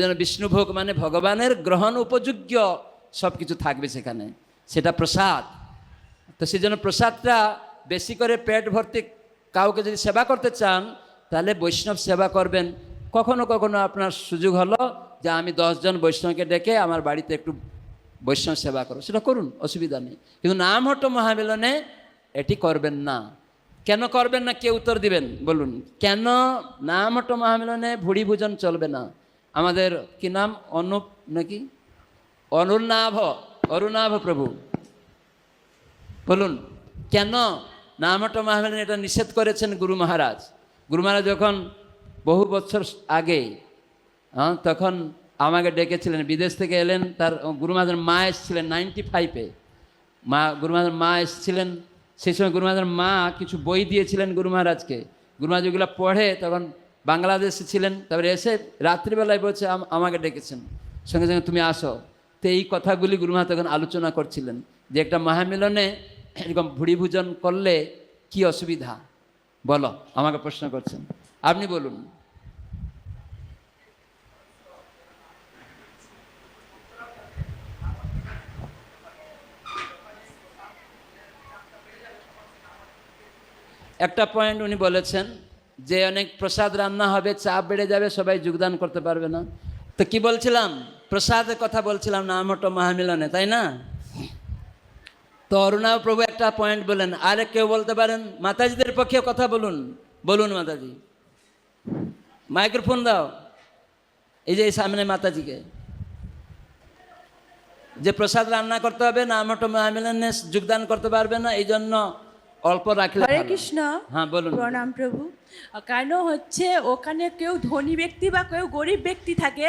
জন্য বিষ্ণুভোগ মানে ভগবানের গ্রহণ উপযোগ্য সব কিছু থাকবে সেখানে। সেটা প্রসাদ। তো সেই জন্য প্রসাদটা বেশি করে পেট ভর্তি কাউকে যদি সেবা করতে চান, তাহলে বৈষ্ণব সেবা করবেন। কখনো কখনো আপনার সুযোগ হলো যে আমি দশজন বৈষ্ণবকে ডেকে আমার বাড়িতে একটু বৈষ্ণব সেবা করো সেটা করুন, অসুবিধা নেই। কিন্তু নামহট্ট মহামিলনে এটি করবেন না। কেন করবেন না? কে উত্তর দিবেন? বলুন। কেন নামহট্ট মহামিলনে ভুড়ি ভোজন চলবে না? আমাদের কি নাম? অনুপ নাকি? অরুণাভ অরুণাভ প্রভু। বলুন, কেন নামহট্ট মহামিলনে এটা নিষেধ করেছেন গুরু মহারাজ? গুরু মহারাজ যখন বহু বছর আগে হ্যাঁ তখন আমাকে ডেকেছিলেন, বিদেশ থেকে এলেন, তার গুরু মহারাজের মা এসেছিলেন নাইনটি ফাইভে। মা, গুরু মহারাজের মা এসেছিলেন, সেই সময় গুরু মহারাজের মা কিছু বই দিয়েছিলেন গুরু মহারাজকে। গুরু মহারাজ পড়ে তখন বাংলাদেশে ছিলেন, তারপরে এসে রাত্রিবেলায় বলছে, আম- আমাকে ডেকেছেন। সঙ্গে সঙ্গে তুমি আসো। তো এই কথাগুলি গুরু মহারাজ তখন আলোচনা করছিলেন যে একটা মহামিলনে এরকম ভুড়ি ভোজন করলে কি অসুবিধা? বলো, আমাকে প্রশ্ন করছেন। আপনি বলুন। একটা পয়েন্ট উনি বলেছেন যে অনেক প্রসাদ রান্না হবে, চাপ বেড়ে যাবে, সবাই যোগদান করতে পারবে না। তো কি বলছিলাম? প্রসাদের কথা বলছিলাম না আমটো মহামিলনে, তাই না? তো অরুণা প্রভু একটা পয়েন্ট বলেন, আর কেউ বলতে পারেন? মাতাজিদের পক্ষে কথা বলুন। বলুন মাতাজি। মাইক্রোফোন দাও। এই যে সামনে মাতাজিকে। যে প্রসাদ রান্না করতে হবে, না আমটো মহামিলনে যোগদান করতে পারবে না এই জন্য অল্প রাখলে হরে কৃষ্ণ। হ্যাঁ বলুন। প্রণাম প্রভু। কেন হচ্ছে ওখানে কেউ ধনী ব্যক্তি বা কেউ গরিব ব্যক্তি থাকে?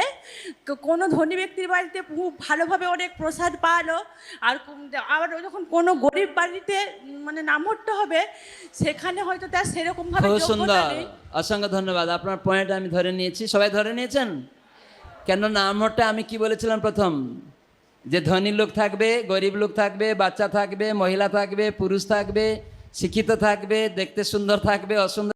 কোনো ধনী ব্যক্তির বাড়িতে খুব ভালোভাবে অনেক প্রসাদ পালো আর আবার যখন কোনো গরিব বাড়িতে মানে নামহট্ট হবে সেখানে হয়তো তার সেরকম ভাবে সুন্দর। অসংখ্য ধন্যবাদ। আপনার পয়েন্ট আমি ধরে নিয়েছি। সবাই ধরে নিয়েছেন? কেন নামটা আমি কি বলেছিলাম প্রথম? যে ধনী লোক থাকবে গরিব লোক থাকবে বাচ্চা থাকবে মহিলা থাকবে পুরুষ থাকবে শিক্ষিত থাকবে দেখতে সুন্দর থাকবে অসুন্দর